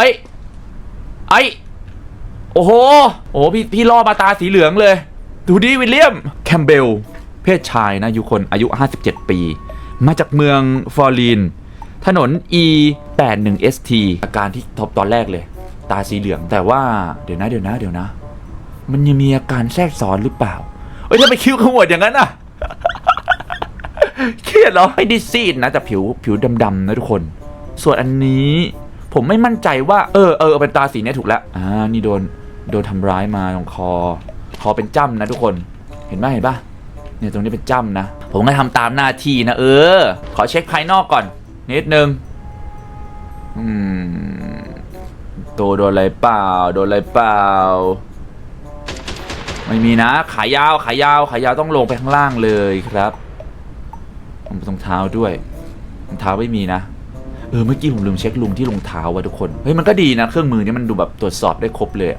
อ้ยไอ้โอ้โห โอ้โหพี่พี่ล่อมาตาสีเหลืองเลย ดูดิวิลเลียม แคมเบล เพศชายนะอยู่คนอายุ 57 ปี มาจากเมืองฟอร์ลีน ถนน E 8 1 ST อาการที่ท็อปตอนแรกเลย ตาสีเหลืองแต่ว่าเดี๋ยวนะเดี๋ยวนะเดี๋ยวนะ มันยังมีอาการแทรกซ้อนหรือเปล่า เอ้ยทำไมคิ้วขมวดอย่างนั้นอะเครียดเหรอไม่ด้ซีดนะแต่ผิวผิวดำๆนะทุกคน ส่วนอันนี้ ผมไม่มั่นใจว่าเออเออเป็นตาสีเนี้ยถูกแล้วอ่านี่โดนโดนทำร้ายมาตรงคอ คอเป็นจ้ำนะทุกคนเห็นไหมเห็นปะเนี่ยตรงนี้เป็นจ้ำนะ ผมก็ทำตามหน้าที่นะเออ ขอเช็คภายนอกก่อน นิดนึงอืมตัวโดนอะไรเปล่า โดนอะไรเปล่า ไม่มีนะ ขายาว ขายาว ขายาวต้องลงไปข้างล่างเลยครับผมรองเท้าด้วยรองเท้าไม่มีนะ เออเมื่อกี้ผมลืมเช็คลุงที่รองเท้าว่ะทุกคน เฮ้ยมันก็ดีนะเครื่องมือนี้มันดูแบบตรวจสอบได้ครบเลย